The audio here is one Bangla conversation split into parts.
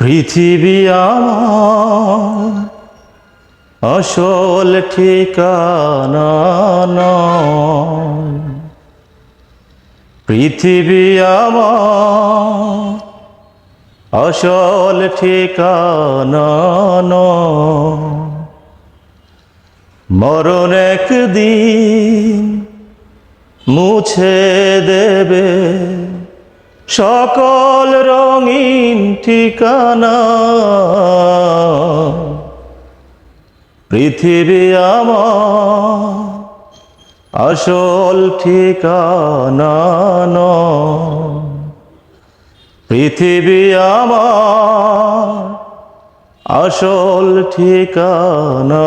পৃথিবী আমার আসল ঠিকানা। পৃথিবী আমার আসল ঠিকানা। মরণ একদিন মুছে দেবে সকল রঙিন ঠিকানা পৃথিবী আমার আসল ঠিকানা। পৃথিবী আমার আসল ঠিকানা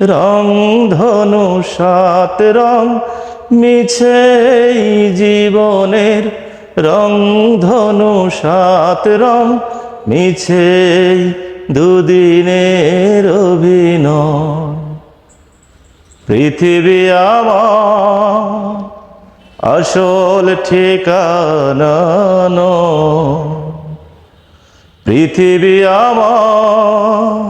রং ধনু সাত রং মিছে জীবনের রং ধনু সাত রং মিছে দুদিনের অভিনয় পৃথিবী আমার আসল ঠিকানা। পৃথিবী আমার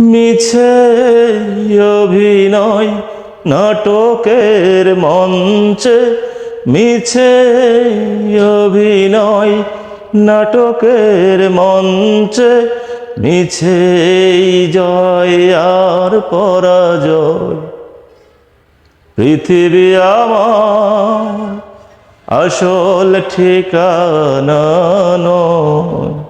মিছে অভিনয় নাটকের মঞ্চে, মিছে অভিনয় নাটকের মঞ্চে, মিছে জয় আর পরাজয় পৃথিবী আমার আসল ঠিকানা নয়।